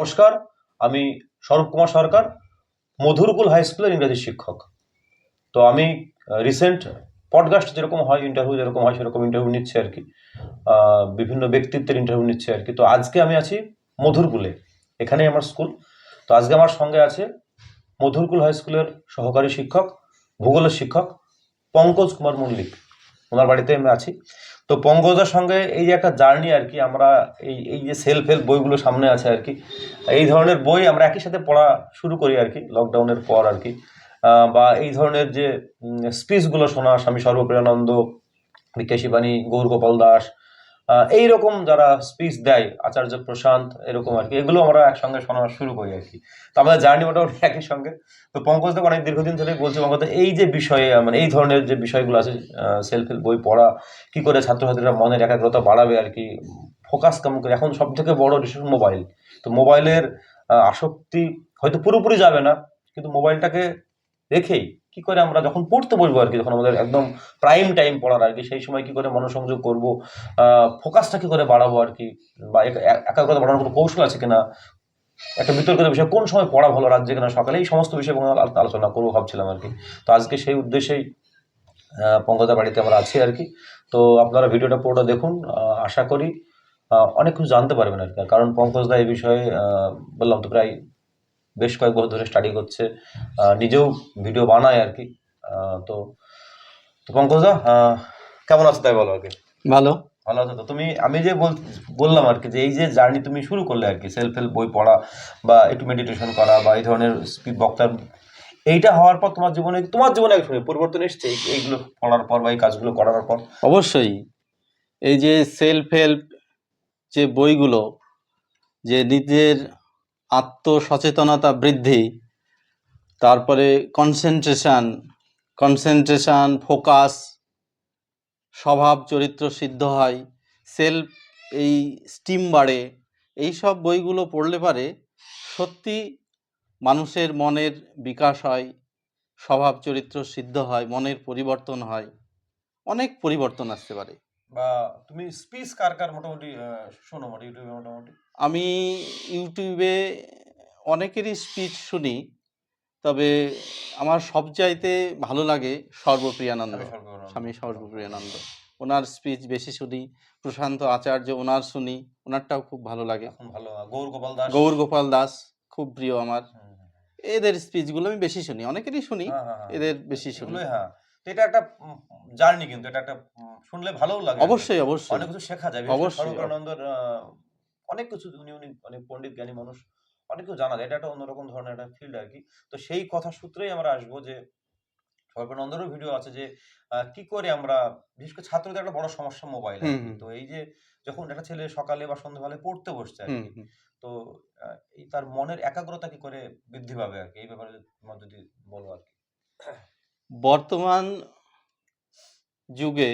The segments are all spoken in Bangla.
নমস্কার, আমি স্বরূপ কুমার সরকার, মধুরকুল হাই স্কুলের ইংরেজি শিক্ষক। তো আমি রিসেন্ট পডকাস্ট যেরকম হয় ইন্টারভিউ যেরকম হয়, সেরকম ইন্টারভিউ নিচ্ছে আর কি। বিভিন্ন ব্যক্তিত্বের ইন্টারভিউ নিচ্ছে আর কি। তো আজকে আমি আছি মধুরকুলে, এখানেই আমার স্কুল। তো আজকে আমার সঙ্গে আছে মধুরকুল হাই স্কুলের সহকারী শিক্ষক, ভূগোলের শিক্ষক পঙ্কজ কুমার মল্লিক। ওনার বাড়িতে আমি আছি। তো পঙ্কজের সঙ্গে এই যে একটা জার্নি আর কি, আমরা এই এই যে সেলফ হেল্প বইগুলো সামনে আছে আর কি, এই ধরনের বই আমরা একই সাথে পড়া শুরু করি আর কি লকডাউনের পর আর কি বা এই ধরনের যে স্পিচগুলো শোনা, স্বামী সর্বপ্রিয়ানন্দ বিকাশিবাণী গৌরগোপাল গৌর গোপাল দাস আহ, এইরকম যারা স্পিচ দেয় আচার্য প্রশান্ত এরকম আর কি এগুলো আমরা একসঙ্গে শোনা শুরু করি আর কি। তো আমাদের জার্নি মোটামুটি একই সঙ্গে। তো পঙ্কজ দেব অনেক দীর্ঘদিন ধরে বলছে পঙ্কজ এই যে বিষয়ে মানে এই ধরনের যে বিষয়গুলো আছে সেলফ বই পড়া কি করে ছাত্রছাত্রীরা মনের একাগ্রতা বাড়াবে আর কি ফোকাস কেমন করে এখন সব থেকে বড় ডিসিশন মোবাইল তো মোবাইলের আসক্তি হয়তো পুরোপুরি যাবে না কিন্তু মোবাইলটাকে রেখেই কি করে আমরা যখন পড়তে বসবো আর কি যখন আমাদের একদম প্রাইম টাইম পড়ার আর কি, সেই সময় কি করে মনোসংযোগ করব ফোকাসটা কি করে বাড়াবো আর কি, বা এক- এক- একাগ্রতা বাড়ানোর কোনো কৌশল আছে কিনা, একটা বিতর্কিত বিষয়, কোন সময় পড়া ভালো রাজ্যে কিনা, সকালে এই সমস্ত বিষয়ে আলোচনা করব ভাবছিলাম আর কি। তো আজকে সেই উদ্দেশ্যেই পঙ্কজদার বাড়িতে আমরা আছি আর কি। তো আপনারা ভিডিওটা পুরোটা দেখুন আশা করি অনেক কিছু জানতে পারবেন আর কি। কারণ পঙ্কজদা এই বিষয়ে বললাম তো প্রায় বেশ কয়েক বছর ধরে স্টাডি করছে নিজেও ভিডিও বানায় আর কি তো তো পঙ্কজদা কেমন আছো তাই বলো আর কি ভালো। ভালো আছো তো? তুমি আমি যে বল- বললাম আর কি যে এই যে জার্নি তুমি শুরু করলে আর কি সেলফ হেল্প বই পড়া বা একটু মেডিটেশন করা বা এই ধরনের স্পিড বক্তার এইটা হওয়ার পর তোমার জীবনে তোমার জীবনে এক সময় পরিবর্তন এসছে এইগুলো পড়ার পর বা এই কাজগুলো করার পর? অবশ্যই। এই যে সেলফ হেল্প যে বইগুলো যে নিজের আত্মসচেতনতা বৃদ্ধি, তারপরে কনসেন্ট্রেশন কনসেন্ট্রেশন ফোকাস স্বভাব, চরিত্র সিদ্ধ হয় সেলফ এই স্টিম বাড়ে এই সব বইগুলো পড়লে পারে সত্যি মানুষের মনের বিকাশ হয়, স্বভাব, চরিত্র সিদ্ধ হয়, মনের পরিবর্তন হয়, অনেক পরিবর্তন আসতে পারে। বা তুমি স্পিচ কার কার মোটামুটি শোনো ইউটিউবে মোটামুটি? আমি ইউটিউবে অনেকেরই স্পিচ শুনি তবে আমার সবচাইতে ভালো লাগে সর্বপ্রিয়ানন্দ। স্বামী সর্বপ্রিয়ানন্দ। ওনার স্পিচ বেশি শুনি প্রশান্ত আচার্য ওনার শুনি ওনারটাও খুব ভালো লাগে। গৌর গোপাল দাস। গৌর গোপাল দাস খুব প্রিয় আমার। এদের স্পিচগুলো আমি বেশি শুনি অনেকেরই শুনি হ্যাঁ, হ্যাঁ, হ্যাঁ। এদের বেশি শুনি। এটা একটা জার্নি কিন্তু এটা একটা শুনলে ভালোও লাগে। অবশ্যই অবশ্যই। অনেক কিছু শেখা যায় অবশ্যই। অনেক কিছু উনি উনি অনেক পণ্ডিত জ্ঞানী মানুষ অনেক কিছু জানা যায়। এটা একটা অন্যরকম ধরনের একটা ফিল্ড আর কি তো সেই কথা সূত্রেই আমরা আসব যে সর্বানন্দেরও ভিডিও আছে যে কি করে আমরা বিশেষ করে ছাত্রদের একটা বড় সমস্যা মোবাইল। তো এই যে যখন একটা ছেলে সকালে বা সন্ধ্যাবেলায় পড়তে বসছে আর কি তো এই তার মনের একাগ্রতা কি করে বৃদ্ধি পাবে আর কি এই ব্যাপারে যদি বলো আর কি বর্তমান যুগে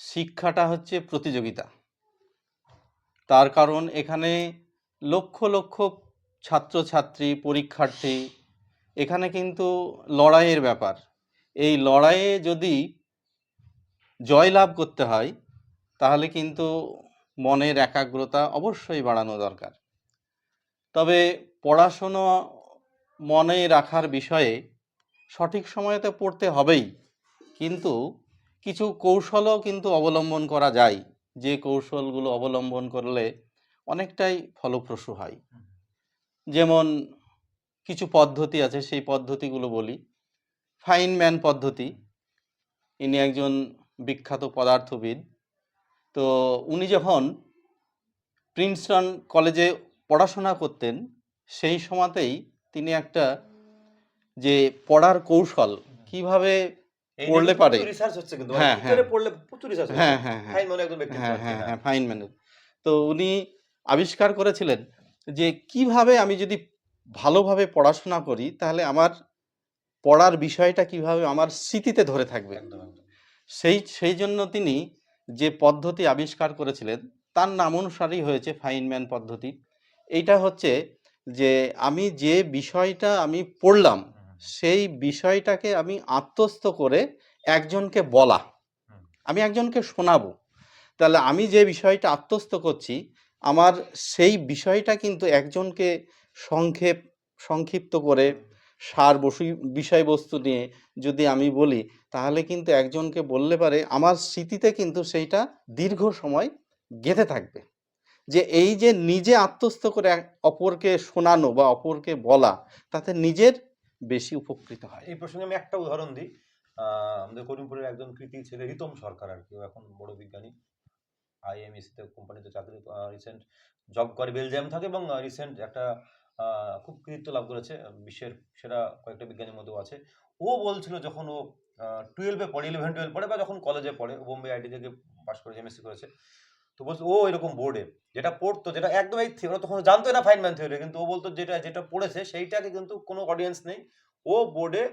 শিক্ষাটা হচ্ছে প্রতিযোগিতা। তার কারণ এখানে লক্ষ লক্ষ ছাত্রছাত্রী, পরীক্ষার্থী, এখানে কিন্তু লড়াইয়ের ব্যাপার। এই লড়াইয়ে যদি জয়লাভ করতে হয়, তাহলে কিন্তু মনের একাগ্রতা অবশ্যই বাড়ানো দরকার। তবে পড়াশুনো মনে রাখার বিষয়ে সঠিক সময়তে পড়তে হবেই, কিন্তু কিছু কৌশলও কিন্তু অবলম্বন করা যায়। যে কৌশলগুলো অবলম্বন করলে অনেকটাই ফলপ্রসূ হয়। যেমন কিছু পদ্ধতি আছে সেই পদ্ধতিগুলো বলি। ফাইনম্যান পদ্ধতি। ইনি একজন বিখ্যাত পদার্থবিদ। তো উনি যখন প্রিন্সটন কলেজে পড়াশোনা করতেন সেই সময়তেই তিনি একটা যে পড়ার কৌশল কীভাবে পড়লে পারে। রিসার্চ হচ্ছে কিন্তু হ্যাঁ, মানে হ্যাঁ। পড়লে প্রচুর রিসার্চ হ্যাঁ হ্যাঁ হ্যাঁ। মানে হ্যাঁ হ্যাঁ হ্যাঁ। ফাইন ম্যানের তো উনি আবিষ্কার করেছিলেন যে কীভাবে আমি যদি ভালোভাবে পড়াশোনা করি তাহলে আমার পড়ার বিষয়টা কীভাবে আমার স্মৃতিতে ধরে থাকবে। সেই সেই জন্য তিনি যে পদ্ধতি আবিষ্কার করেছিলেন তার নাম অনুসারেই হয়েছে ফাইনম্যান পদ্ধতি। এইটা হচ্ছে যে আমি যে বিষয়টা আমি পড়লাম সেই বিষয়টাকে আমি আত্মস্থ করে একজনকে বলা। আমি একজনকে শোনাবো। তাহলে আমি যে বিষয়টা আত্মস্থ করছি আমার সেই বিষয়টা কিন্তু একজনকে সংক্ষেপ সংক্ষিপ্ত করে সার বসু বিষয়বস্তু নিয়ে যদি আমি বলি তাহলে কিন্তু একজনকে বললে পারে আমার স্মৃতিতে কিন্তু সেইটা দীর্ঘ সময় গেঁথে থাকবে। যে এই যে নিজে আত্মস্থ করে অপরকে শোনানো বা অপরকে বলা তাতে নিজের বেশি উপকৃত হয়। এই প্রসঙ্গে আমি একটা উদাহরণ দিই। আমাদের করিমপুরের একজন কৃতি ছেলে রিতম সরকার আর কি। এখন বড় বিজ্ঞানী। আইএমএসি তে কোম্পানিতে চাকরি রিসেন্ট জব করে বেলজিয়াম থাকে এবং রিসেন্ট একটা খুব কৃতিত্ব লাভ করেছে। বিশ্বের সেরা কয়েকটা বিজ্ঞানীর মধ্যেও আছে। ও বলছিল যখন ও টুয়েলভে পড়ে ইলেভেন টুয়েলভ পড়ে বা যখন কলেজে পড়ে বোম্বে আইটি থেকে পাশ করে এমএসসি করেছে তো বলছে ও এরকম বোর্ডে যেটা পড়তো যেটা একদম এই ওরা তখন জানতো না ফাইনম্যান থিওরি কিন্তু ও বলতো যেটা যেটা পড়েছে সেইটাকে কিন্তু কোনো অডিয়েন্স নেই। ও বোর্ডে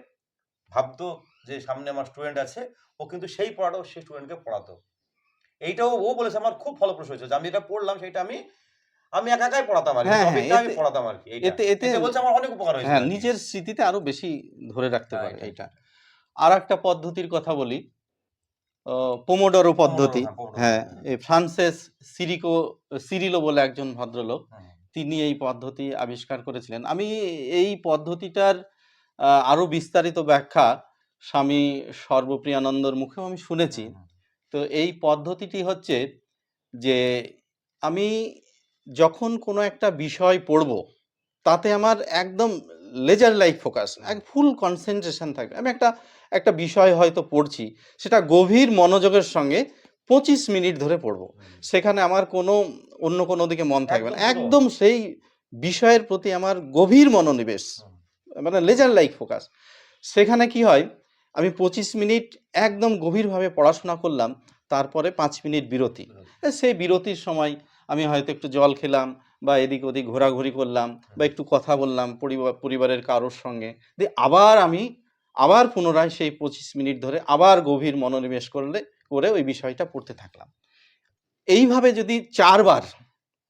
ভাবতো যে সামনে আমার স্টুডেন্ট আছে ও কিন্তু সেই পড়াটাও সেই স্টুডেন্টকে পড়াতো। এইটাও ও বলেছে আমার খুব ফলপ্রসূ হয়েছে। যে আমি যেটা পড়লাম সেটা আমি আমি একা একাই পড়াতাম আর কি হ্যাঁ, হ্যাঁ, টপিকটা আমি পড়াতাম আর কি এতে এতে বলছে আমার অনেক উপকার হয়েছে হ্যাঁ নিজের স্মৃতিতে আরও বেশি ধরে রাখতে পারে এটাই। এইটা। আর একটা পদ্ধতির কথা বলি পোমোডোরো পদ্ধতি। হ্যাঁ, হ্যাঁ। এই ফ্রান্সেস সিরিকো সিরিলো বলে একজন ভদ্রলোক তিনি এই পদ্ধতি আবিষ্কার করেছিলেন। আমি এই পদ্ধতিটার আরও বিস্তারিত ব্যাখ্যা স্বামী সর্বপ্রিয়ানন্দর মুখেও আমি শুনেছি। তো এই পদ্ধতিটি হচ্ছে যে আমি যখন কোনো একটা বিষয় পড়ব তাতে আমার একদম লেজার লাইক ফোকাস এক ফুল কনসেন্ট্রেশন থাকবে আমি একটা একটা বিষয় হয়তো পড়ছি সেটা গভীর মনোযোগের সঙ্গে পঁচিশ মিনিট ধরে পড়ব। সেখানে আমার কোনো অন্য কোনো দিকে মন থাকবে না। একদম সেই বিষয়ের প্রতি আমার গভীর মনোনিবেশ মানে লেজার লাইক ফোকাস। সেখানে কি হয় আমি পঁচিশ মিনিট একদম গভীরভাবে পড়াশোনা করলাম তারপরে পাঁচ মিনিট বিরতি। সেই বিরতির সময় আমি হয়তো একটু জল খেলাম বা এদিক ওদিক ঘোরাঘুরি করলাম বা একটু কথা বললাম পরিবারের কারোর সঙ্গে। দিয়ে আবার আমি আবার পুনরায় সেই পঁচিশ মিনিট ধরে আবার গভীর মনোনিবেশ করলে, করে ওই বিষয়টা পড়তে থাকলাম। এইভাবে যদি চারবার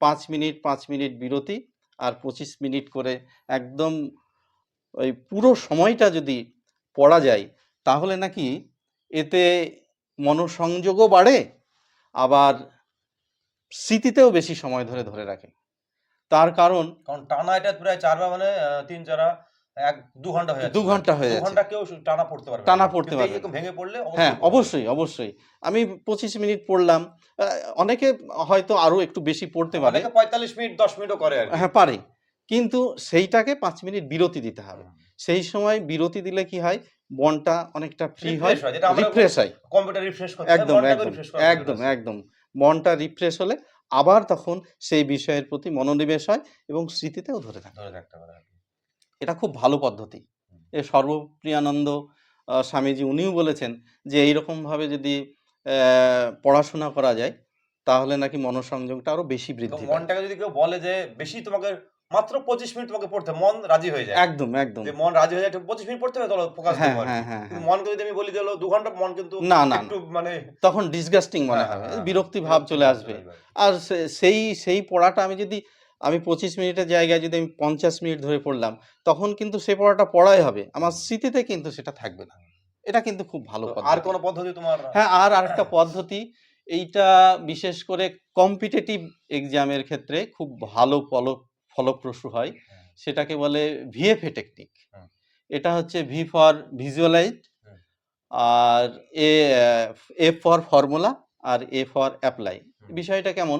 পাঁচ মিনিট পাঁচ মিনিট বিরতি আর পঁচিশ মিনিট করে একদম ওই পুরো সময়টা যদি পড়া যায়, তাহলে নাকি এতে মনোসংযোগও বাড়ে, আবার স্মৃতিতেও বেশি সময় ধরে ধরে রাখে। তার কারণ কারণ টানা এটা প্রায় চারবার মানে তিন চারা। এক দু ঘণ্টা হয়ে দু ঘণ্টা হয়ে যাচ্ছে। ঘণ্টা কেউ টানা পড়তে পারবে টানা পড়তে পারবে। এরকম ভেঙে পড়লে হ্যাঁ অবশ্যই অবশ্যই। আমি পঁচিশ মিনিট পড়লাম অনেকে হয়তো আরও একটু বেশি পড়তে পারে। পঁয়তাল্লিশ মিনিট দশ মিনিটও করে হ্যাঁ পারে। কিন্তু সেইটাকে পাঁচ মিনিট বিরতি দিতে হবে। সেই সময় বিরতি দিলে কি হয়? মনটা অনেকটা ফ্রি হয় রিফ্রেশ হয়। কম্পিউটার রিফ্রেশ একদম একদম একদম দরকার একদম। মনটা রিফ্রেশ হলে আবার তখন সেই বিষয়ের প্রতি মনোনিবেশ হয় এবং স্মৃতিতেও ধরে থাকে ধরে পারে। এটা খুব ভালো পদ্ধতি। এ সর্বপ্রিয়ানন্দ স্বামীজি উনিও বলেছেন যে এইরকমভাবে যদি পড়াশোনা করা যায় তাহলে নাকি মনোসংযোগটা আরও বেশি বৃদ্ধি মনটাকে যদি কেউ বলে যে বেশি তোমাকে মাত্র পঁচিশ মিনিট তোমাকে পড়তে মন রাজি হয়ে যায়। একদম একদম। যে মন রাজি হয়ে যায় পঁচিশ মিনিট পড়তে হবে চলো ফোকাস হ্যাঁ হ্যাঁ হ্যাঁ। মনকে যদি আমি বলি দিলো দু ঘণ্টা মন কিন্তু না না একটু মানে তখন ডিসগাস্টিং মনে হবে বিরক্তি ভাব চলে আসবে। আর সেই সেই পড়াটা আমি যদি আমি পঁচিশ মিনিটের জায়গায় যদি আমি পঞ্চাশ মিনিট ধরে পড়লাম তখন কিন্তু সে পড়াটা পড়াই হবে। আমার স্মৃতিতে কিন্তু সেটা থাকবে না। এটা কিন্তু খুব ভালো আর কোনো পদ্ধতি তোমার হ্যাঁ আর আরেকটা পদ্ধতি এইটা বিশেষ করে কম্পিটিটিভ এক্সামের ক্ষেত্রে খুব ভালো ফল ফলপ্রসূ হয়। সেটাকে বলে ভিএফএ টেকনিক হুম। এটা হচ্ছে ভি ফর ভিজুয়ালাইজ আর এ এ ফর ফর্মুলা আর এ ফর অ্যাপ্লাই বিষয়টা কেমন?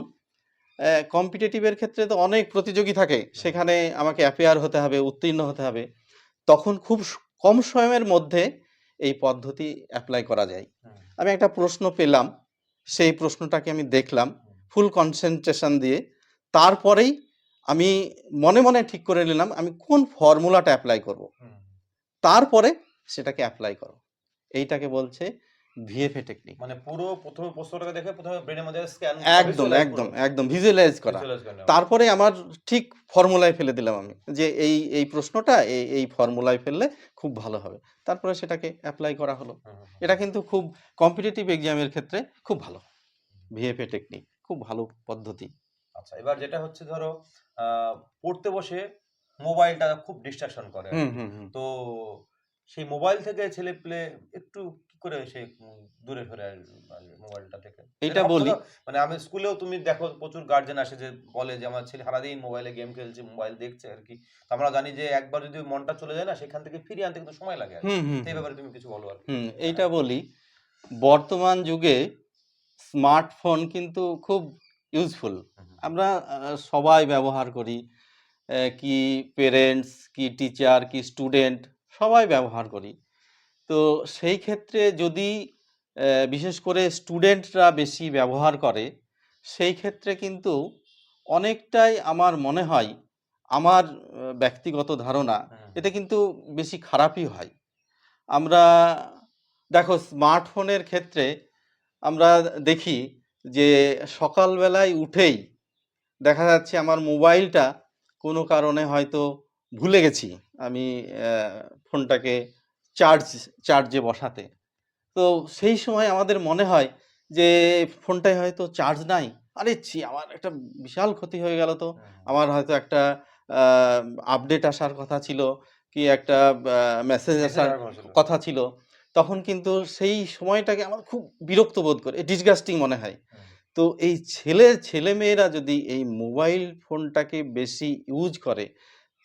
কম্পিটিটিভের ক্ষেত্রে তো অনেক প্রতিযোগী থাকে। সেখানে আমাকে অ্যাপেয়ার হতে হবে উত্তীর্ণ হতে হবে। তখন খুব কম সময়ের মধ্যে এই পদ্ধতি অ্যাপ্লাই করা যায়। আমি একটা প্রশ্ন পেলাম সেই প্রশ্নটাকে আমি দেখলাম ফুল কনসেন্ট্রেশন দিয়ে। তারপরেই আমি মনে মনে ঠিক করে নিলাম আমি কোন ফর্মুলাটা অ্যাপ্লাই করব। তারপরে সেটাকে অ্যাপ্লাই করো। এইটাকে বলছে ভিএফএ টেকনিক মানে পুরো প্রথমে প্রশ্নটাকে দেখে প্রথমে ব্রেনের মধ্যে স্ক্যান একদম একদম একদম ভিজুয়ালাইজ করা। তারপরে আমার ঠিক ফর্মুলায় ফেলে দিলাম আমি যে এই এই প্রশ্নটা এই এই ফর্মুলায় ফেললে খুব ভালো হবে। তারপরে সেটাকে অ্যাপ্লাই করা হলো। এটা কিন্তু খুব কম্পিটিটিভ এক্সামের ক্ষেত্রে খুব ভালো। ভিএফএ টেকনিক খুব ভালো পদ্ধতি। আচ্ছা এবার যেটা হচ্ছে ধরো পড়তে বসে মোবাইলটা খুব ডিস্ট্রাকশন করে। তো সেই মোবাইল থেকে ছেলে পেলে একটু কি করে সে দূরে সরে মোবাইলটা থেকে? এটা বলি। মানে আমি স্কুলেও তুমি দেখো প্রচুর গার্জেন আসে যে বলে যে আমার ছেলে সারাদিন মোবাইলে গেম খেলছে মোবাইল দেখছে আর কি। আমরা জানি যে একবার যদি মনটা চলে যায় না সেখান থেকে ফিরিয়ে আনতে কিন্তু সময় লাগে এই ব্যাপারে তুমি কিছু বলো আর। এইটা বলি। বর্তমান যুগে স্মার্টফোন কিন্তু খুব ইউজফুল। আমরা সবাই ব্যবহার করি। কি পেরেন্টস কি টিচার কি স্টুডেন্ট সবাই ব্যবহার করি। তো সেই ক্ষেত্রে যদি বিশেষ করে স্টুডেন্টরা বেশি ব্যবহার করে সেই ক্ষেত্রে কিন্তু অনেকটাই আমার মনে হয় আমার ব্যক্তিগত ধারণা এতে কিন্তু বেশি খারাপই হয়। আমরা দেখো স্মার্টফোনের ক্ষেত্রে আমরা দেখি যে সকালবেলায় উঠেই দেখা যাচ্ছে আমার মোবাইলটা কোনো কারণে হয়তো ভুলে গেছি। আমি ফোনটাকে চার্জ চার্জে বসাতে। তো সেই সময় আমাদের মনে হয় যে ফোনটায় হয়তো চার্জ নাই। আরে ছি আমার একটা বিশাল ক্ষতি হয়ে গেল তো। আমার হয়তো একটা আপডেট আসার কথা ছিল কি একটা মেসেজ আসার কথা ছিল। তখন কিন্তু সেই সময়টাকে আমার খুব বিরক্ত বোধ করে ডিসগাস্টিং মনে হয়। তো এই ছেলে ছেলেমেয়েরা যদি এই মোবাইল ফোনটাকে বেশি ইউজ করে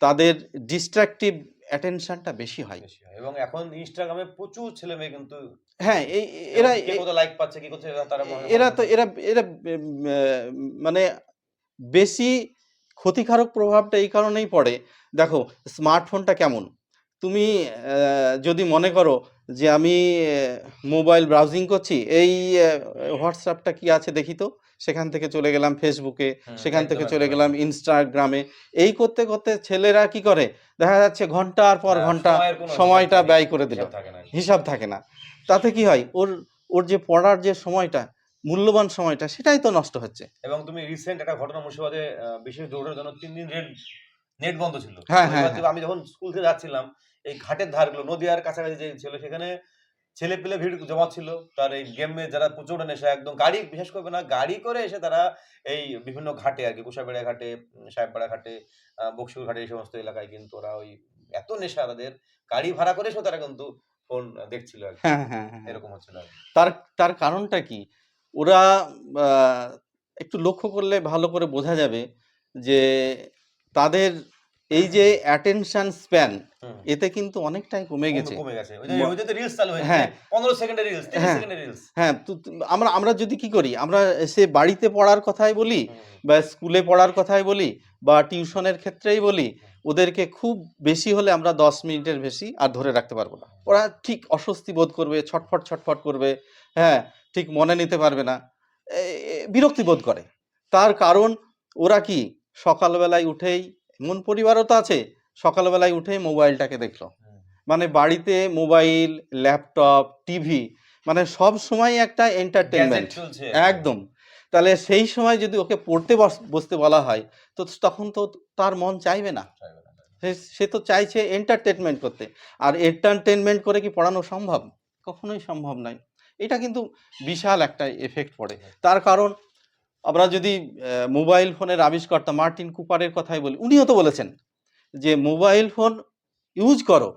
তাদের ডিস্ট্রাকটিভ অ্যাটেনশনটা বেশি হয়। এবং এখন ইনস্টাগ্রামে প্রচুর ছেলে মেয়ে কিন্তু হ্যাঁ এই এরা কত লাইক পাচ্ছে কি করছে এরা তারা এরা তো এরা এরা মানে বেশি ক্ষতিকারক প্রভাবটা এই কারণেই পড়ে। দেখো স্মার্টফোনটা কেমন? তুমি যদি মনে করো যে আমি মোবাইল ব্রাউজিং করছি এই হোয়াটসঅ্যাপটা কি আছে দেখি তো? সেখান থেকে চলে গেলাম ফেসবুকে সেখান থেকে চলে গেলাম ইনস্টাগ্রামে এই করতে করতে ছেলেরা কি করে? দেখা যাচ্ছে ঘণ্টার পর হ্যাঁ, ঘণ্টা সময়টা ব্যয় করে দিল। হিসাব থাকে না। হিসাব থাকে না। তাতে কি হয়? ওর ওর যে পড়ার যে সময়টা মূল্যবান সময়টা সেটাই তো নষ্ট হচ্ছে। এবং তুমি রিসেন্ট একটা ঘটনা মুর্শিদাবাদে বিশেষ দৌড়ের জন্য তিন দিন রেড নেট বন্ধ ছিল। হ্যাঁ, হ্যাঁ, আমি যখন স্কুল থেকে যাচ্ছিলাম এই ঘাটের ধারগুলো নদীয়ার কাছাকাছি যে ছিল সেখানে ছেলে পেলে ভিড় জমা ছিল তার এই গেমে যারা প্রচুর নেশা একদম গাড়ি বিশেষ করবে না গাড়ি করে এসে তারা এই বিভিন্ন ঘাটে আর কি কুশাবেড়া ঘাটে সাহেবপাড়া ঘাটে বক্সিপুর ঘাটে এই সমস্ত এলাকায় কিন্তু ওরা ওই এত নেশা তাদের গাড়ি ভাড়া করে এসেও তারা কিন্তু ফোন দেখছিল আর কি। হ্যাঁ হ্যাঁ হ্যাঁ। এরকম হচ্ছিল তার তার কারণটা কি? ওরা একটু লক্ষ্য করলে ভালো করে বোঝা যাবে যে তাদের এই যে অ্যাটেনশন স্প্যান এতে কিন্তু অনেকটাই কমে গেছে। কমে গেছে। ওই যে ম- ওই যে রিলস চালু হয়েছে। হ্যাঁ। সেকেন্ডের রিলস হ্যাঁ। সেকেন্ডের রিলস হ্যাঁ আমরা আমরা যদি কি করি আমরা সে বাড়িতে পড়ার কথাই বলি বা স্কুলে পড়ার কথাই বলি বা টিউশনের ক্ষেত্রেই বলি ওদেরকে খুব বেশি হলে আমরা দশ মিনিটের বেশি আর ধরে রাখতে পারব না। ওরা ঠিক অস্বস্তি বোধ করবে ছটফট ছটফট করবে হ্যাঁ ঠিক মনে নিতে পারবে না। বিরক্তি বোধ করে। তার কারণ ওরা কি সকালবেলায় উঠেই এমন পরিবারও তো আছে। সকালবেলায় উঠেই মোবাইলটাকে দেখল। মানে বাড়িতে মোবাইল ল্যাপটপ টিভি মানে সব সময় একটা এন্টারটেনমেন্ট একদম। তাহলে সেই সময় যদি ওকে পড়তে বস- বসতে বলা হয় তো তখন তো তার মন চাইবে না। সে তো চাইছে এন্টারটেনমেন্ট করতে। আর এন্টারটেনমেন্ট করে কি পড়ানো সম্ভব? কখনোই সম্ভব নয়। এটা কিন্তু বিশাল একটা এফেক্ট পড়ে। তার কারণ আমরা যদি মোবাইল ফোনের আবিষ্কর্তা মার্টিন কুপারের কথাই বলি উনিও তো বলেছেন যে মোবাইল ফোন ইউজ করো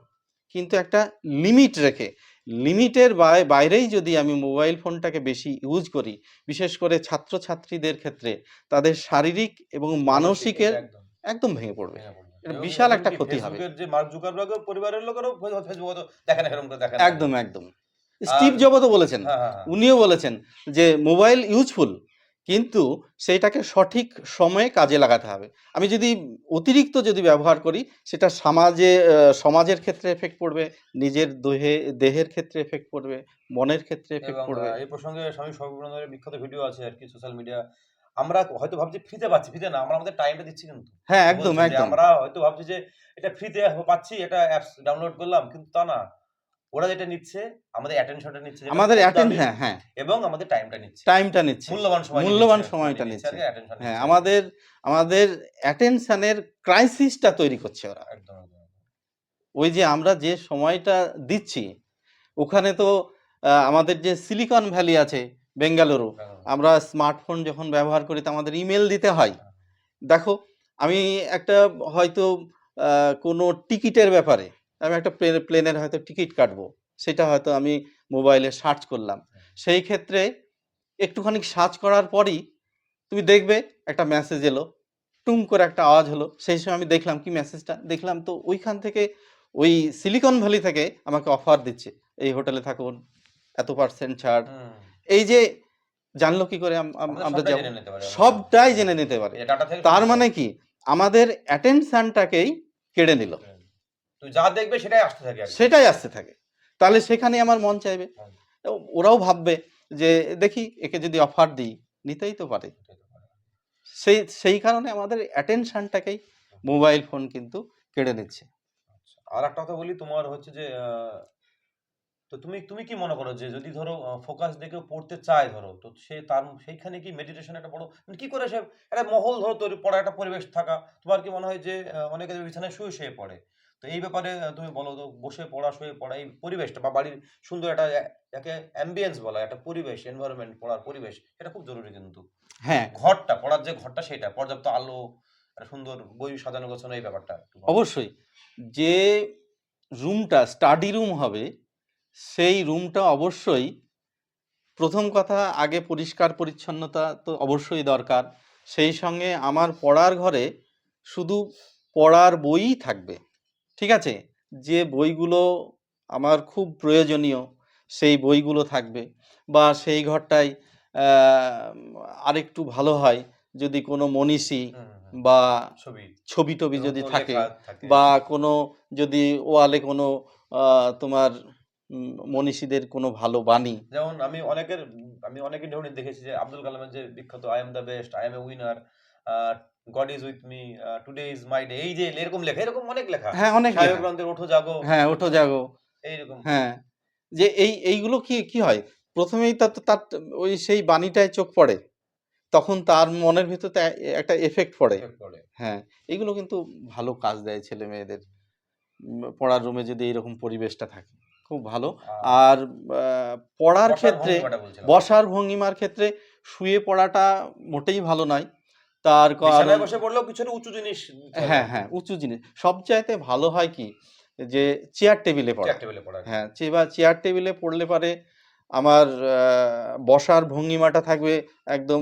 কিন্তু একটা লিমিট রেখে। লিমিটের বাইরেই যদি আমি মোবাইল ফোনটাকে বেশি ইউজ করি বিশেষ করে ছাত্রছাত্রীদের ক্ষেত্রে তাদের শারীরিক এবং মানসিকের একদম, ভেঙে পড়বে। এটা বিশাল একটা ক্ষতি হবে। যে মার্ক জুকারবার্গের পরিবারের লোকেরও ফেসবুক দেখে এরকম করে দেখে একদম একদম। স্টিভ জবও বলেছেন হ্যাঁ, হ্যাঁ, হ্যাঁ। উনিও বলেছেন যে মোবাইল ইউজফুল কিন্তু সেইটাকে সঠিক সময়ে কাজে লাগাতে হবে। আমি যদি অতিরিক্ত যদি ব্যবহার করি সেটা সমাজে সমাজের ক্ষেত্রে এফেক্ট পড়বে নিজের দেহে দেহের ক্ষেত্রে এফেক্ট পড়বে মনের ক্ষেত্রে এফেক্ট পড়বে। এই প্রসঙ্গে স্বামী সর্বানন্দের বিখ্যাত ভিডিও আছে আর কি সোশ্যাল মিডিয়া আমরা হয়তো ভাবছি ফ্রিতে পাচ্ছি ফ্রিতে না আমরা আমাদের টাইমটা দিচ্ছি কিন্তু। হ্যাঁ একদম একদম। আমরা হয়তো ভাবছি যে এটা ফ্রিতে পাচ্ছি এটা অ্যাপস ডাউনলোড করলাম কিন্তু তা না। ওরা যেটা নিচ্ছে আমাদের অ্যাটেনশনটা নিচ্ছে আমাদের হ্যাঁ হ্যাঁ। এবং আমাদের টাইমটা নিচ্ছে। টাইমটা নিচ্ছে। মূল্যবান সময় মূল্যবান সময়টা নিচ্ছে হ্যাঁ আমাদের আমাদের অ্যাটেনশনের ক্রাইসিসটা তৈরি করছে ওরা। একদম। ওই যে আমরা যে সময়টা দিচ্ছি ওখানে তো আমাদের যে সিলিকন ভ্যালি আছে বেঙ্গালুরু আমরা স্মার্টফোন যখন ব্যবহার করি তো আমাদের ইমেল দিতে হয়। দেখো আমি একটা হয়তো কোনো টিকিটের ব্যাপারে আমি একটা প্লেনের হয়তো টিকিট কাটবো। সেটা হয়তো আমি মোবাইলে সার্চ করলাম। সেই ক্ষেত্রে একটুখানি সার্চ করার পরই তুমি দেখবে একটা মেসেজ এলো টুম করে একটা আওয়াজ হলো। সেই সময় আমি দেখলাম কি মেসেজটা দেখলাম তো ওইখান থেকে ওই সিলিকন ভ্যালি থেকে আমাকে অফার দিচ্ছে এই হোটেলে থাকুন এত পার্সেন্ট ছাড়। এই যে জানলো কি করে আমরা সবটাই যাব। জেনে নিতে পারে সবটাই জেনে নিতে পারে। তার মানে কি? আমাদের অ্যাটেনশনটাকেই কেড়ে নিল। তুই যা দেখবে সেটাই আসতে থাকে সেটাই আসতে থাকে। তাহলে সেখানে আমার মন চাইবে। ওরাও ভাববে যে দেখি একে যদি অফার দিই নিতেই তো পারে। সেই সেই কারণে আমাদের অ্যাটেনশনটাকেই মোবাইল ফোন কিন্তু কেড়ে নিচ্ছে। আচ্ছা, আর একটা কথা বলি তোমার হচ্ছে যে তো তুমি তুমি কি মনে করো যে যদি ধরো ফোকাস দেখে পড়তে চায় ধরো তো সে তার সেইখানে কি মেডিটেশন একটা বড় মানে কি করে সে একটা মহল ধরো তৈরি পড়া একটা পরিবেশ থাকা তোমার কি মনে হয় যে অনেকে বিছানায় শুয়ে শুয়ে পড়ে তো এই ব্যাপারে তুমি বলো তো বসে পড়া শুয়ে পড়া এই পরিবেশটা বা বাড়ির সুন্দর একটা একে অ্যাম্বিয়েন্স বলা হয়, একটা পরিবেশ এনভায়রনমেন্ট পড়ার পরিবেশ এটা খুব জরুরি কিন্তু। হ্যাঁ। ঘরটা পড়ার যে ঘরটা সেটা পর্যাপ্ত আলো একটা সুন্দর বই সাজানো গোছানো এই ব্যাপারটা অবশ্যই। যে রুমটা স্টাডি রুম হবে সেই রুমটা অবশ্যই প্রথম কথা আগে পরিষ্কার পরিচ্ছন্নতা তো অবশ্যই দরকার। সেই সঙ্গে আমার পড়ার ঘরে শুধু পড়ার বইই থাকবে। ঠিক আছে? যে বইগুলো আমার খুব প্রয়োজনীয় সেই বইগুলো থাকবে। বা সেই ঘরটায় আরেকটু ভালো হয় যদি কোনো মনীষী। বা ছবি। ছবি টবি যদি থাকে বা কোনো যদি ওয়ালে কোনো আহ, তোমার মনীষীদের কোনো ভালো বাণী। যেমন আমি অনেকের আমি অনেকের ধরুন দেখেছি যে আব্দুল কালামের যে বিখ্যাত I am the best I am a winner God is with me today is my day এই যে এরকম লেখা এরকম অনেক লেখা। হ্যাঁ অনেক সাহেব গ্রন্থের ওঠো জাগো। হ্যাঁ ওঠো জাগো। এইরকম। হ্যাঁ। যে এই এইগুলো কি কি হয়? প্রথমেই তার তার ওই সেই বাণীটায় চোখ পড়ে। তখন তার মনের ভিতর একটা এফেক্ট পড়ে। হ্যাঁ এগুলো কিন্তু ভালো কাজ দেয় ছেলে মেয়েদের। পড়ার রুমে যদি এরকম পরিবেশটা থাকে খুব ভালো। আর পড়ার ক্ষেত্রে বসার ভঙ্গিমার ক্ষেত্রে শুয়ে পড়াটা মোটেই ভালো নয়। তার বিছানায় বসে পড়লেও পিছনে উঁচু জিনিস হ্যাঁ হ্যাঁ উঁচু জিনিস। সবচাইতে ভালো হয় কি? যে চেয়ার টেবিলে পড়া। টেবিলে পড়া। হ্যাঁ চেবা চেয়ার টেবিলে পড়লে পারে আমার বসার ভঙ্গিমাটা থাকবে একদম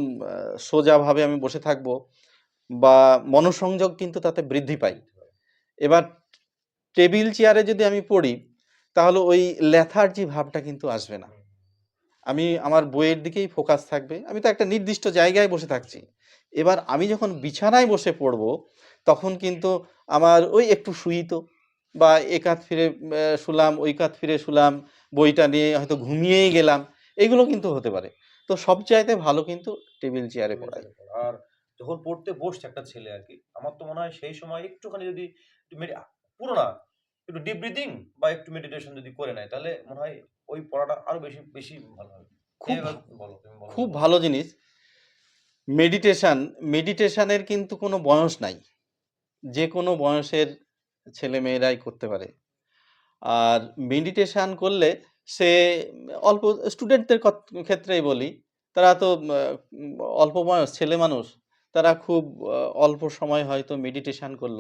সোজাভাবে আমি বসে থাকব বা মনোসংযোগ কিন্তু তাতে বৃদ্ধি পাই এবার টেবিল চেয়ারে যদি আমি পড়ি তাহলে ওই লেথার্জি ভাবটা কিন্তু আসবে না। আমি আমার বইয়ের দিকেই ফোকাস থাকবে। আমি তো একটা নির্দিষ্ট জায়গায় বসে থাকছি। এবার আমি যখন বিছানায় বসে পড়ব তখন কিন্তু আমার ওই একটু শুইতো বা একাত ফিরে শুলাম ওই কাত ফিরে শুলাম বইটা নিয়ে হয়তো ঘুমিয়েই গেলাম এগুলো কিন্তু হতে পারে। তো সব সবচাইতে ভালো কিন্তু টেবিল চেয়ারে পড়াই আর যখন পড়তে বসছে একটা ছেলে আর কি আমার তো মনে হয় সেই সময় একটুখানি যদি পুরো না একটু ডিপ ব্রিদিং বা একটু মেডিটেশন যদি করে নেয় তাহলে মনে হয় ওই পড়াটা আরও বেশি বেশি ভালো হবে। খুব বলো খুব ভালো জিনিস। মেডিটেশন মেডিটেশনের কিন্তু কোনো বয়স নাই। যে কোনো বয়সের ছেলে মেয়েরাই করতে পারে। আর মেডিটেশন করলে সে অল্প স্টুডেন্টদের ক্ষেত্রেই বলি তারা তো অল্প বয়স ছেলে মানুষ তারা খুব অল্প সময় হয়তো মেডিটেশন করল।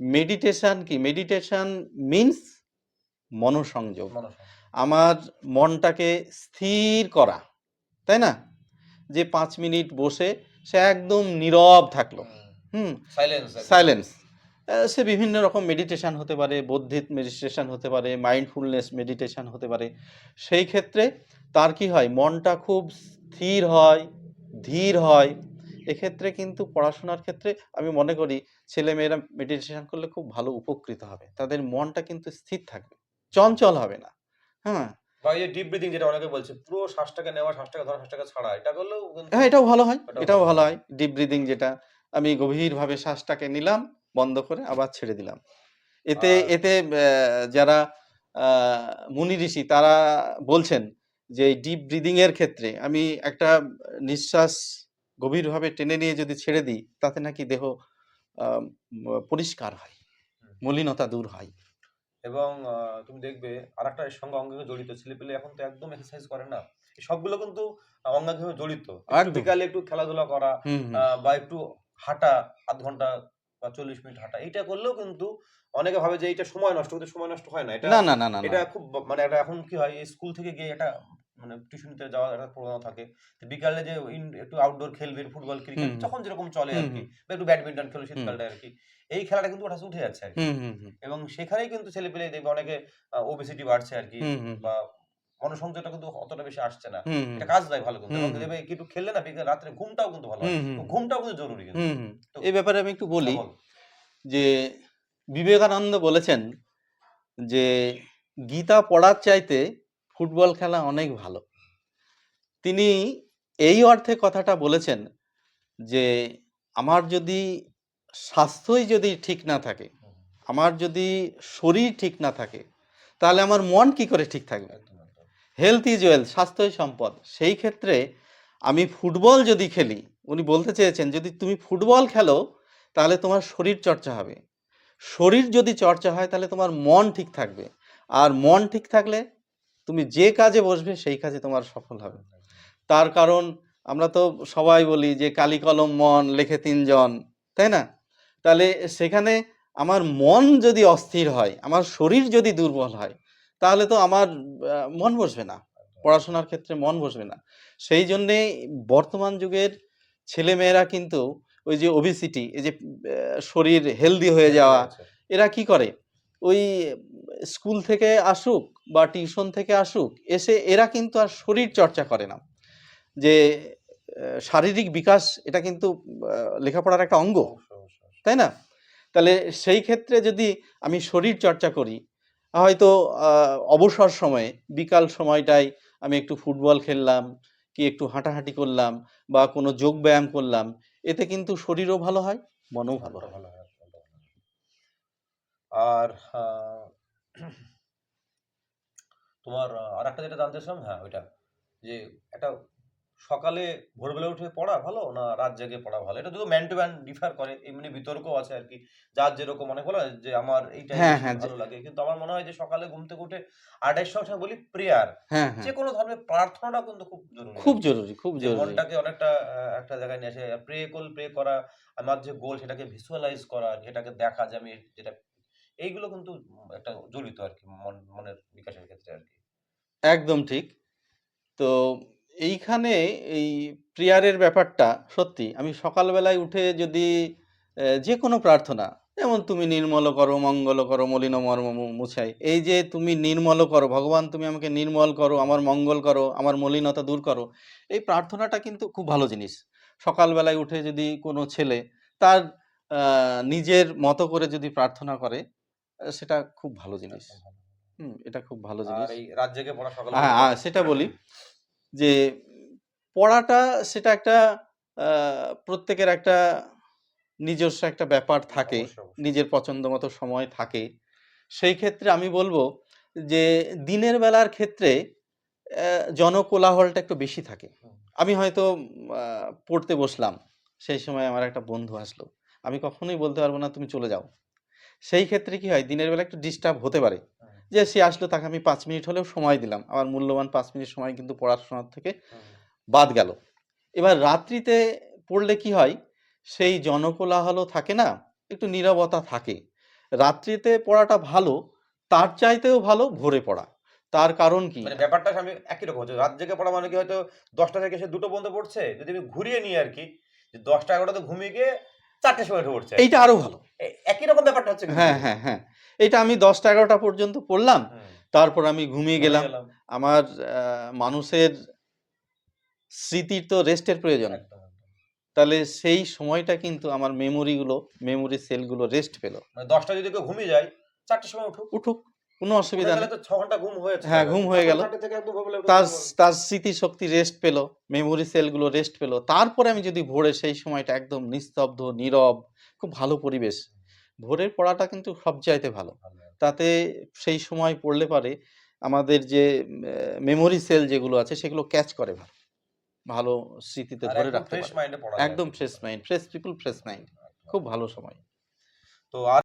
মেডিটেশন কি? মেডিটেশন মিন্স মনোসংযোগ। আমার মনটাকে স্থির করা তাই না? যে পাঁচ মিনিট বসে সে একদম নীরব থাকল। হুম। সাইলেন্স সে বিভিন্ন রকম মেডিটেশান হতে পারে বৌদ্ধিক মেডিটেশন হতে পারে মাইন্ডফুলনেস মেডিটেশান হতে পারে। সেই ক্ষেত্রে তার কি হয়? মনটা খুব স্থির হয় ধীর হয়। এক্ষেত্রে কিন্তু পড়াশোনার ক্ষেত্রে আমি মনে করি ছেলে মেয়েরা মেডিটেশন করলে খুব ভালো উপকৃত হবে। তাদের মনটা কিন্তু স্থির থাকবে। চঞ্চল হবে না। হ্যাঁ। বা এই ডিপ ব্রিদিং যেটা অনেকে বলছে পুরো শ্বাসটাকে নেওয়া শ্বাসটাকে ধরা শ্বাসটাকে ছাড়া এটা করলেও হ্যাঁ এটাও ভালো হয় এটাও ভালো। হয়। ডিপ ব্রিদিং যেটা আমি গভীরভাবে শ্বাসটাকে নিলাম বন্ধ করে আবার ছেড়ে দিলাম। এতে এতে যারা মুনি ঋষি তারা বলছেন যে এই ডিপ ব্রিদিং এর ক্ষেত্রে আমি একটা নিঃশ্বাস গভীরভাবে টেনে নিয়ে যদি ছেড়ে দিই তাতে নাকি দেহ পরিষ্কার হয় মলিনতা দূর হয়। এবং তুমি দেখবে আর একটা সঙ্গে অঙ্গাঙ্গে জড়িত। ছেলে পেলে এখন তো একদম এক্সারসাইজ করে না। সবগুলো কিন্তু অঙ্গাঙ্গে জড়িত। বিকালে একটু খেলাধুলা করা বা একটু হাঁটা আধ ঘণ্টা বা চল্লিশ মিনিট হাঁটা এটা করলেও কিন্তু অনেকে ভাবে যে এটা সময় নষ্ট কিন্তু সময় নষ্ট হয় না। এটা না না না এটা খুব মানে এখন কি হয় স্কুল থেকে গিয়ে একটা মানে টিউশনিতে যাওয়ার একটা প্রবণতা থাকে। তো বিকালে যে একটু আউটডোর খেলবে ফুটবল ক্রিকেট যখন যেরকম চলে আর কি বা একটু ব্যাডমিন্টন খেলো শীতকালটা আর কি এই খেলাটা কিন্তু ওটা উঠে যাচ্ছে আর কি এবং সেখানেই কিন্তু ছেলে পেলে দেখবে অনেকে ওবেসিটি বাড়ছে আর কি বা মনোসংযোগটা কিন্তু অতটা বেশি আসছে না। এটা কাজ দেয় ভালো কিন্তু। দেখবে একটু খেললে না বিকেল রাত্রে ঘুমটাও কিন্তু ভালো ঘুমটাও কিন্তু জরুরি কিন্তু। এই ব্যাপারে আমি একটু বলি হ্যাঁ, যে বিবেকানন্দ বলেছেন যে গীতা পড়ার চাইতে ফুটবল খেলা অনেক ভালো। তিনি এই অর্থে কথাটা বলেছেন যে আমার যদি স্বাস্থ্যই যদি ঠিক না থাকে আমার যদি শরীর ঠিক না থাকে তাহলে আমার মন কি করে ঠিক থাকবে। হেলথ ইজ ওয়েলথ স্বাস্থ্যই সম্পদ। সেই ক্ষেত্রে আমি ফুটবল যদি খেলি উনি বলতে চেয়েছেন যদি তুমি ফুটবল খেলো তাহলে তোমার শরীর চর্চা হবে। শরীর যদি চর্চা হয় তাহলে তোমার মন ঠিক থাকবে। আর মন ঠিক থাকলে তুমি যে কাজে বসবে সেই কাজে তোমার সফল হবে। তার কারণ আমরা তো সবাই বলি যে কালি কলম মন লেখে তিনজন। তাই না? তাহলে সেখানে আমার মন যদি অস্থির হয় আমার শরীর যদি দুর্বল হয় তাহলে তো আমার মন বসবে না। পড়াশোনার ক্ষেত্রে মন বসবে না। সেই জন্যে বর্তমান যুগের ছেলেমেয়েরা কিন্তু ওই যে ওবিসিটি এই যে শরীর হেলদি হয়ে যাওয়া এরা কি করে? ওই স্কুল থেকে আসুক বা টিউশন থেকে আসুক, এসে এরা কিন্তু আর শরীর চর্চা করে না যে শারীরিক বিকাশ এটা কিন্তু লেখাপড়ার একটা অঙ্গ। তাই না তাহলে সেই ক্ষেত্রে যদি আমি শরীর চর্চা করি, হয়তো অবসর সময়ে, বিকাল সময়টায় আমি একটু ফুটবল খেললাম, কি একটু হাঁটাহাঁটি করলাম, বা কোনো যোগ ব্যায়াম করলাম, এতে কিন্তু শরীরও ভালো হয়, মনও ভালো হয়। আর তোমার আর একটা যেটা জানতে চাইছিলাম হ্যাঁ ওইটা। যে একটা সকালে ভোরবেলা উঠে পড়া ভালো না রাত জেগে পড়া ভালো? এটা তো ম্যান টু ম্যান ডিফার করে এমনি বিতর্ক আছে আর কি। যার যেরকম মনে বলে যে আমার এইটা হ্যাঁ, হ্যাঁ, ভালো লাগে। কিন্তু আমার মনে হয় যে সকালে ঘুম থেকে উঠে আড়াইশ সময় বলি প্রেয়ার হ্যাঁ যে কোনো ধর্মের প্রার্থনাটা কিন্তু খুব জরুরি। খুব জরুরি খুব জরুরি। মনটাকে অনেকটা একটা জায়গায় নিয়ে আসে। প্রে কল প্রে করা আমার যে গোল সেটাকে ভিজুয়ালাইজ করা সেটাকে দেখা যে আমি যেটা এইগুলো কিন্তু একটা জড়িত আর কি মন, মনের বিকাশের ক্ষেত্রে আর কি একদম ঠিক। তো এইখানে এই প্রেয়ারের ব্যাপারটা সত্যি, আমি সকালবেলায় উঠে যদি যে কোনো প্রার্থনা, যেমন তুমি নির্মল করো, মঙ্গল করো, মলিন মর্ম মুছাই, এই যে তুমি নির্মল করো, ভগবান তুমি আমাকে নির্মল করো, আমার মঙ্গল করো, আমার মলিনতা দূর করো, এই প্রার্থনাটা কিন্তু খুব ভালো জিনিস। সকালবেলায় উঠে যদি কোনো ছেলে তার নিজের মতো করে যদি প্রার্থনা করে সেটা খুব ভালো জিনিস। হুম এটা খুব ভালো জিনিস। রাত জেগে পড়া সকালে হ্যাঁ হ্যাঁ, সেটা বলি যে পড়াটা সেটা একটা প্রত্যেকের একটা নিজস্ব একটা ব্যাপার থাকে। নিজের পছন্দ মতো সময় থাকে। সেই ক্ষেত্রে আমি বলব যে দিনের বেলার ক্ষেত্রে জনকোলাহলটা একটু বেশি থাকে। আমি হয়তো পড়তে বসলাম সেই সময় আমার একটা বন্ধু আসলো। আমি কখনোই বলতে পারব না তুমি চলে যাও। সেই ক্ষেত্রে কি হয় দিনের বেলা একটু ডিস্টার্ব হতে পারে। যে সে আসলো তাকে আমি পাঁচ মিনিট হলেও সময় দিলাম। আমার মূল্যবান পাঁচ মিনিট সময় কিন্তু পড়াশোনার থেকে বাদ গেল। এবার রাত্রিতে পড়লে কি হয় সেই জনকোলাহলও থাকে না একটু নীরবতা থাকে। রাত্রিতে পড়াটা ভালো তার চাইতেও ভালো ভোরে পড়া। তার কারণ কি? মানে ব্যাপারটা আমি একই রকম হচ্ছে। রাত জেগে পড়া মানে কি হয়তো দশটা থেকে সে দুটো পর্যন্ত পড়ছে যদি আমি ঘুরিয়ে নিই আর কি যে দশটা এগারোটাতে ঘুমিয়ে গিয়ে চারটের সময় উঠে পড়ছে। এইটা আরও ভালো। ব্যাপারটা হচ্ছে হ্যাঁ হ্যাঁ হ্যাঁ। এটা আমি দশটা এগারোটা পর্যন্ত পড়লাম। তারপর আমি ঘুমিয়ে গেলাম। আমার মানুষের স্মৃতির তো রেস্টের প্রয়োজন। তাহলে সেই সময়টা কিন্তু আমার মেমোরিগুলো মেমোরি সেলগুলো রেস্ট পেল। মানে দশটা যদি কেউ ঘুমিয়ে যায় চারটের সময় উঠুক। উঠুক কোনো অসুবিধা নেই। ছ ঘণ্টা ঘুম হয়েছে হ্যাঁ, ঘুম হয়ে গেল। তার তার স্মৃতি শক্তি রেস্ট পেল মেমোরি সেলগুলো রেস্ট পেল। তারপরে আমি যদি ভোরে সেই সময়টা একদম নিস্তব্ধ নীরব খুব ভালো পরিবেশ ভোরের পড়াটা কিন্তু সবচাইতে ভালো। ভালো। তাতে সেই সময় পড়লে পারে আমাদের যে মেমোরি সেল যেগুলো আছে সেগুলো ক্যাচ করে ভালো। ভালো স্মৃতিতে ধরে রাখতে। একদম fresh mind fresh people fresh mind খুব ভালো সময়। তো আর